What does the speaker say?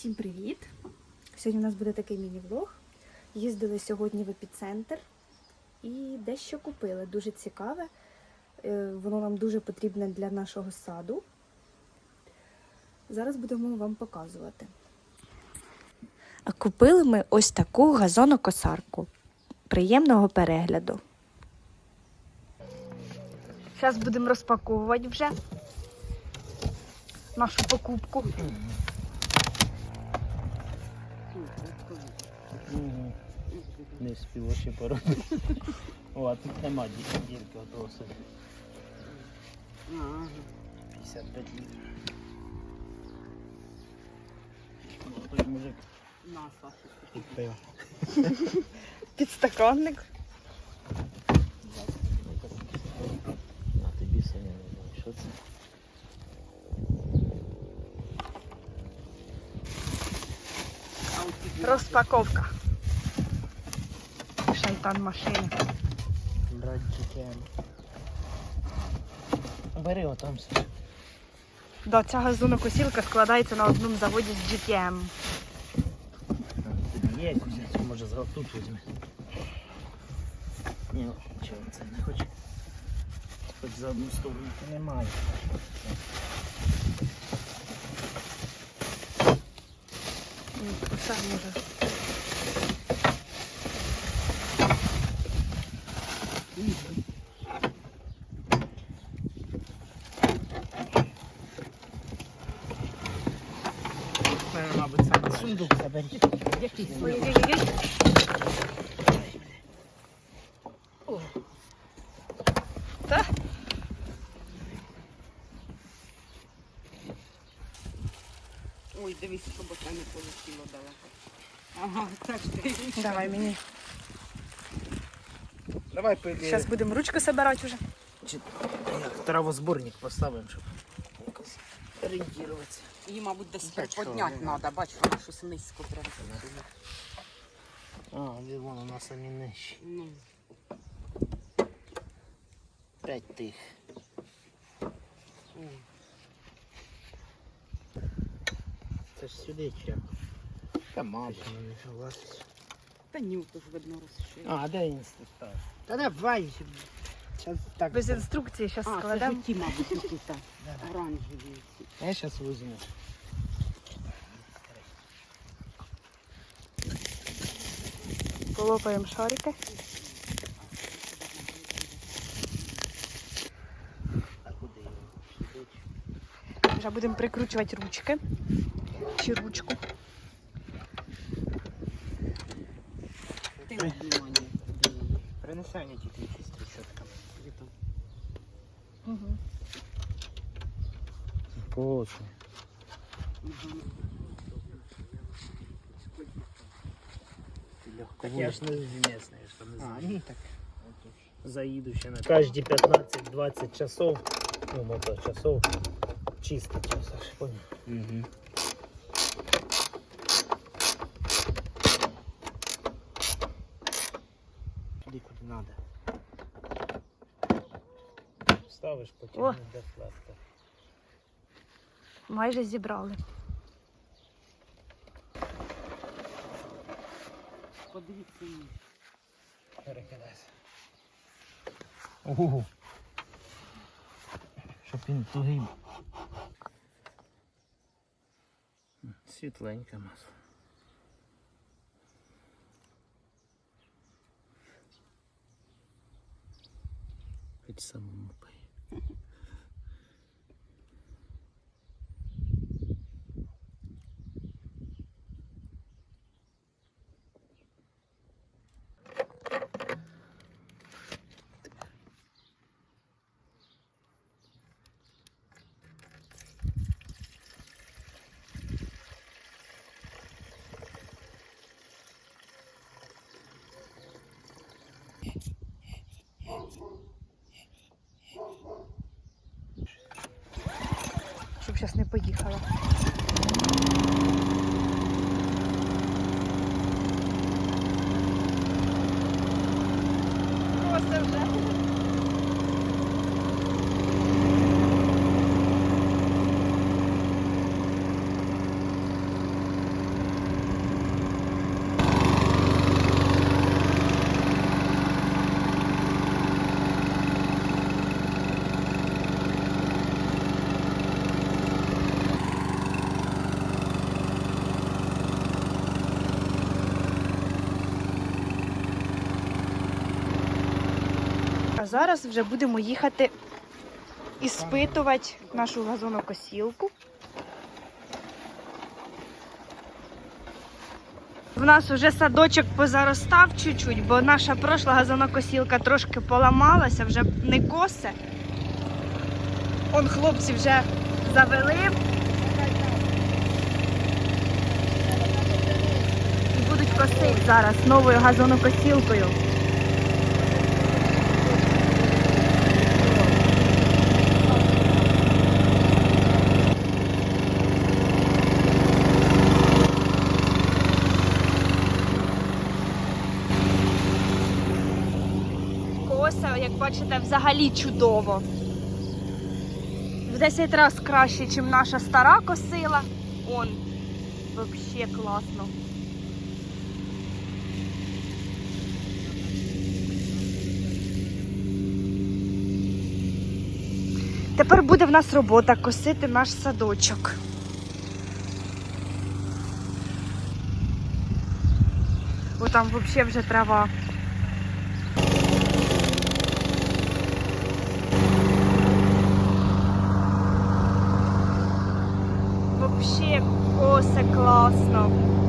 Всім привіт! Сьогодні у нас буде такий міні-влог. Їздили сьогодні в епіцентр і дещо купили. Дуже цікаве. Е, Воно нам дуже потрібне для нашого саду. Зараз будемо вам показувати. А купили ми ось таку газонокосарку. Приємного перегляду. Зараз будемо розпаковувати вже нашу покупку. Не спів ще поробити. О, а тут нема ді- дірки отого собі. 55 літрів. Ну, Той мужик підпив. Підстаканник. На тобі Саня, не знаю, що це? Розпаковка. Шайтан машини. Бери отам собі. Да, ця газонокосілка складається на одному заводі з GTM. Є взяти, може тут візьми. Ні, чого це не хоче. Хоч за одну сторону немає. Ні, Оце може. Мабуть, саме сундук заберіть. Ой-ой-ой. Та? Ой, дивись, щоб оце не полетіло далеко. Ага, так ти. Давай мені. Давай пили. Зараз будемо ручку собирати вже. Як травозборник поставимо, щоб якось орієнтуватися. Її, мабуть, десь Так, підняти треба, бач, вона щось низько прям. А, де вон у нас самі нижчі. Ну, П'ять тих. Це ж сюди чи? Та мабуть. не согласись. Та ні, то ж видно розширено. А, де він став? Та давай. Зараз так. Без інструкції зараз А, це складемо. жовті, мабуть, тут так. Оранжеві. ці. Я зараз візьму. Полопаємо шарики. А куди його? Сюди чи? Вже будемо прикручувати ручки. Чи ручку. Ти от внимання. Принеси мені тільки якісь трещотка. Де там? Угу. Поочі. Мгм. Так я ж не з місної, що не знаю. А, ні, так. Заїду ще на кожні 15-20 часов, ну, моточасов, чистий час, аж понял. Угу. Надо. Ставиш, потім О. де флешка. Майже зібрали. Подивіться мені. Перекидайся. Ого. Щоб він тугий. Світленька маса. Самому пий. Поїхала. Просто вже. Зараз вже будемо їхати іспитувати нашу газонокосілку. В нас вже садочок позаростав чуть-чуть, бо наша прошла газонокосілка трошки поламалася, вже не косе. Он хлопці вже завели. І будуть косити зараз новою газонокосілкою. Коса, як бачите, взагалі чудово. В 10 разів краще, ніж наша стара косила. Он, взагалі класно. Тепер буде в нас робота косити наш садочок. О, там взагалі вже трава. Вообще косе класно.